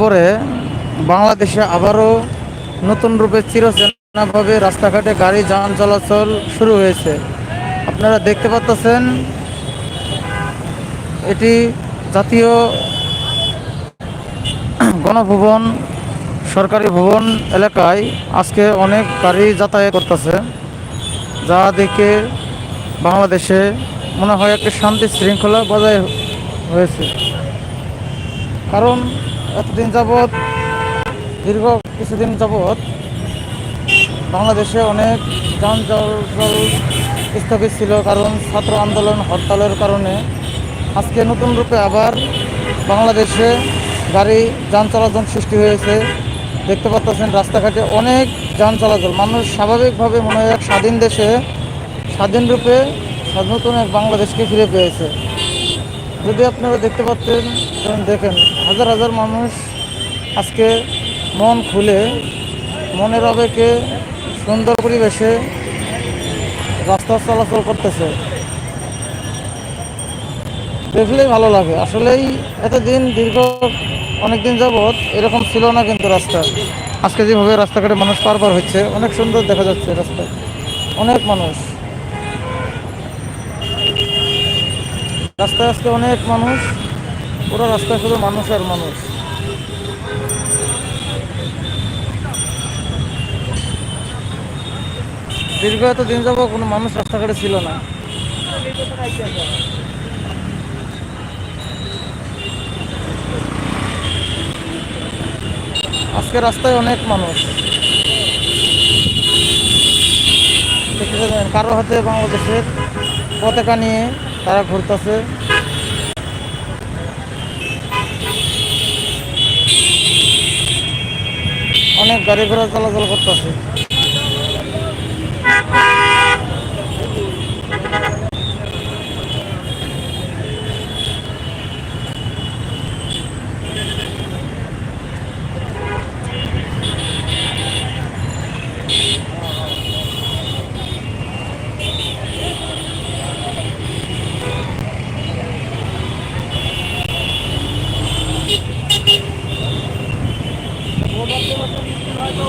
পরে বাংলাদেশে আবারও নতুন রূপে চিরচেনাভাবে রাস্তাঘাটে গাড়ি, যান চলাচল শুরু হয়েছে। আপনারা দেখতে পাচ্ছেন এটি জাতীয় গণভবন, সরকারি ভবন এলাকায় আজকে অনেক গাড়ি যাতায়াত করতেছে, যা দেখে বাংলাদেশে মনে হয় একটা শান্তি শৃঙ্খলা বজায় হয়েছে। কারণ এতদিন যাবৎ, দীর্ঘ কিছুদিন যাবৎ বাংলাদেশে অনেক যান চলাচল স্থগিত ছিল, কারণ ছাত্র আন্দোলন হরতালের কারণে। আজকে নতুন রূপে আবার বাংলাদেশে গাড়ি যান চলাচল সৃষ্টি হয়েছে। দেখতে পাচ্ছেন রাস্তাঘাটে অনেক যান চলাচল। মানুষ স্বাভাবিকভাবে মনে হয় স্বাধীন দেশে স্বাধীন রূপে নতুন এক বাংলাদেশকে ফিরে পেয়েছে। যদি আপনারা দেখতে পাচ্ছেন দেখেন, হাজার হাজার মানুষ আজকে মন খুলে, মনের আবেগে সুন্দর পরিবেশে রাস্তা চলাচল করতেছে। দেখলেই ভালো লাগে। আসলেই এতদিন দীর্ঘ অনেকদিন যাবৎ এরকম ছিল না কিন্তু রাস্তা। আজকে যেভাবে রাস্তাঘাটে মানুষ পারবার হচ্ছে, অনেক সুন্দর দেখা যাচ্ছে রাস্তায়। অনেক মানুষ। রাস্তায় আজকে অনেক মানুষ পুরো রাস্তায় শুধু মানুষ আর মানুষ। দীর্ঘ এত দিন যাব কোনো মানুষ রাস্তাঘাটে ছিল না। আজকে রাস্তায় অনেক মানুষ। কারও হাতে বাংলাদেশের পতাকা নিয়ে তারা ঘুরতেছে। অনেক গাড়ি ঘোড়া চলাচল করতেছে। হয়তো